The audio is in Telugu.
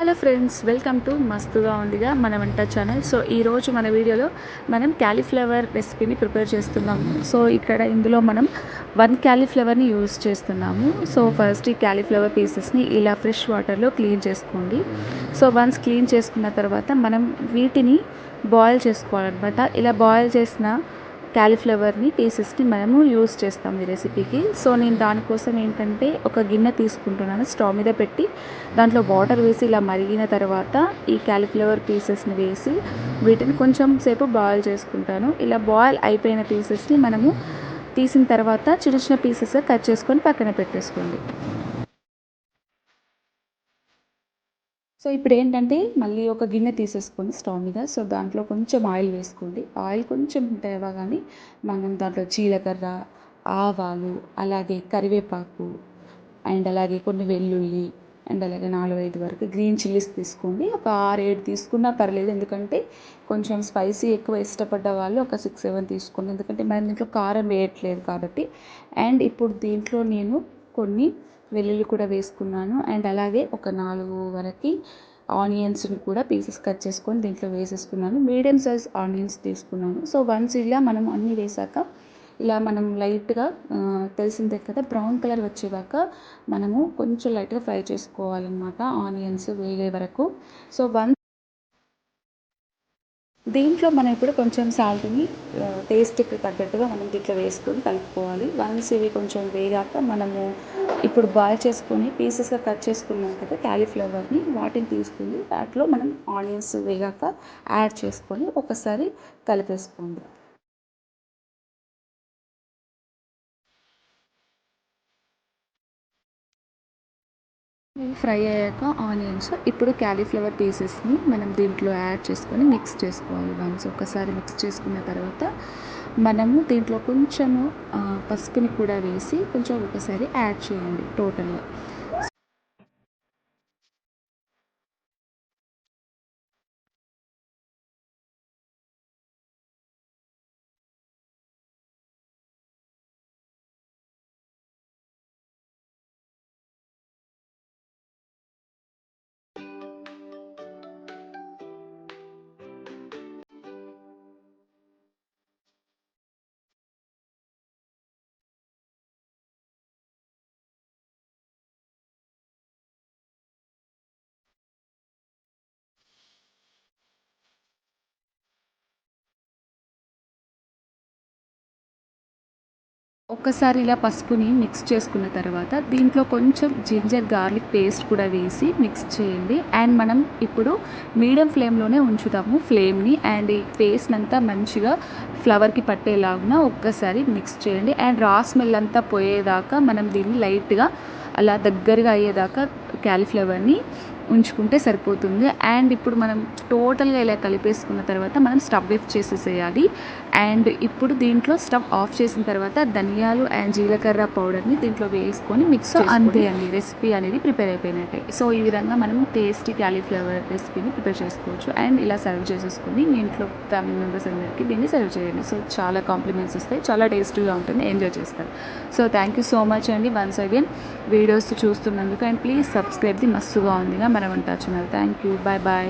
హలో ఫ్రెండ్స్ వెల్కమ్ టు మస్తుగా ఉందిగా మన వంట ఛానల్. సో ఈరోజు మన వీడియోలో మనం క్యాలీఫ్లవర్ రెసిపీని ప్రిపేర్ చేస్తున్నాము సో ఇక్కడ ఇందులో మనం వన్ క్యాలీఫ్లవర్ని యూజ్ చేస్తున్నాము. సో ఫస్ట్ ఈ క్యాలీఫ్లవర్ పీసెస్ని ఇలా ఫ్రెష్ వాటర్లో క్లీన్ చేసుకోండి. సో వన్స్ క్లీన్ చేసుకున్న తర్వాత మనం వీటిని బాయిల్ చేసుకోవాలన్నమాట. ఇలా బాయిల్ చేసిన క్యాలీఫ్లవర్ని పీసెస్ని మనము యూస్ చేస్తాం ఈ రెసిపీకి. సో నేను దానికోసం ఏంటంటే ఒక గిన్నె తీసుకుంటున్నాను స్టవ్ మీద పెట్టి. దాంట్లో వాటర్ వేసి ఇలా మరిగిన తర్వాత ఈ క్యాలీఫ్లవర్ పీసెస్ని వేసి వీటిని కొంచెం సేపు బాయిల్ చేసుకుంటాను. ఇలా బాయిల్ అయిపోయిన పీసెస్ని మనము తీసిన తర్వాత చిన్న చిన్న పీసెస్గా కట్ చేసుకొని పక్కన పెట్టేసుకోండి. సో ఇప్పుడు ఏంటంటే మళ్ళీ ఒక గిన్నె తీసేసుకొని స్టవ్ మీద సో దాంట్లో కొంచెం ఆయిల్ వేసుకోండి. ఆయిల్ కొంచెం తేవగానే మనం దాంట్లో జీలకర్ర ఆవాలు అలాగే కరివేపాకు అండ్ అలాగే కొన్ని వెల్లుల్లి అండ్ అలాగే నాలుగు ఐదు వరకు గ్రీన్ చిల్లీస్ తీసుకోండి. ఒక ఆరు ఏడు తీసుకున్నా పర్లేదు ఎందుకంటే కొంచెం స్పైసీ ఎక్కువ ఇష్టపడ్డ వాళ్ళు ఒక సిక్స్ సెవెన్ తీసుకోండి. ఎందుకంటే మనం దీంట్లో కారం వేయట్లేదు కాబట్టి. అండ్ ఇప్పుడు దీంట్లో నేను కొన్ని వెల్లుల్లి కూడా వేసుకున్నాను. అండ్ అలాగే ఒక నాలుగు వరకు ఆనియన్స్ని కూడా పీసెస్ కట్ చేసుకొని దీంట్లో వేసేసుకున్నాను. మీడియం సైజ్ ఆనియన్స్ తీసుకున్నాను. సో వన్స్ ఇలా మనం అన్నీ వేసాక ఇలా మనం లైట్గా తెలిసిందే కదా బ్రౌన్ కలర్ వచ్చేదాకా మనము కొంచెం లైట్గా ఫ్రై చేసుకోవాలన్నమాట ఆనియన్స్ వేగే వరకు. సో వన్ దీంట్లో మనం ఇప్పుడు కొంచెం సాల్ట్ని టేస్ట్కి తగ్గట్టుగా మనం దీంట్లో వేసుకొని కలుపుకోవాలి. వన్స్ ఇవి కొంచెం వేగాక మనము ఇప్పుడు బాయిల్ చేసుకొని పీసెస్గా కట్ చేసుకున్నాం కదా క్యాలీఫ్లవర్ని వాటిని తీసుకుని దాంట్లో మనం ఆనియన్స్ వేగాక యాడ్ చేసుకొని ఒకసారి కలిపేసుకోండి. ఫ్రై అయ్యాక ఆనియన్స్ ఇప్పుడు క్యాలీఫ్లవర్ పీసెస్ని మనం దీంట్లో యాడ్ చేసుకొని మిక్స్ చేసుకోవాలి వన్స్. ఒకసారి మిక్స్ చేసుకున్న తర్వాత మనము దీంట్లో కొంచెము పసుపుని కూడా వేసి కొంచెం ఒకసారి యాడ్ చేయండి టోటల్గా. ఒక్కసారి ఇలా పసుపుని మిక్స్ చేసుకున్న తర్వాత దీంట్లో కొంచెం జింజర్ గార్లిక్ పేస్ట్ కూడా వేసి మిక్స్ చేయండి. అండ్ మనం ఇప్పుడు మీడియం ఫ్లేమ్లోనే ఉంచుతాము. ఫ్లేమ్ని అండ్ ఈ పేస్ట్ అంతా మంచిగా ఫ్లవర్కి పట్టేలాగా ఒక్కసారి మిక్స్ చేయండి. అండ్ రా స్మెల్ అంతా పోయేదాకా మనం దీన్ని లైట్గా అలా దగ్గరగా అయ్యేదాకా క్యాలీఫ్లవర్ని ఉంచుకుంటే సరిపోతుంది. అండ్ ఇప్పుడు మనం టోటల్గా ఇలా కలిపేసుకున్న తర్వాత మనం స్టవ్ ఆఫ్ చేసేసేయాలి. అండ్ ఇప్పుడు దీంట్లో స్టవ్ ఆఫ్ చేసిన తర్వాత ధనియాలు అండ్ జీలకర్ర పౌడర్ని దీంట్లో వేసుకొని మిక్స్ అంతే అండి రెసిపీ అనేది ప్రిపేర్ అయిపోయినట్టే. సో ఈ విధంగా మనం టేస్టీ క్యాలీఫ్లవర్ రెసిపీని ప్రిపేర్ చేసుకోవచ్చు. అండ్ ఇలా సర్వ్ చేసేసుకొని మీ ఇంట్లో ఫ్యామిలీ మెంబర్స్ అందరికీ దీన్ని సర్వ్ చేయండి. సో చాలా కాంప్లిమెంట్స్ వస్తాయి చాలా టేస్టీగా ఉంటుంది ఎంజాయ్ చేస్తారు. So thank you so much అండి. వన్స్ అగైన్ వీడియోస్ చూస్తున్నందుకు అండ్ ప్లీజ్ సబ్స్క్రైబ్ సబ్స్క్రైబ్ది మస్తుగా ఉందిగా. మనం ఉంటా channel thank you bye bye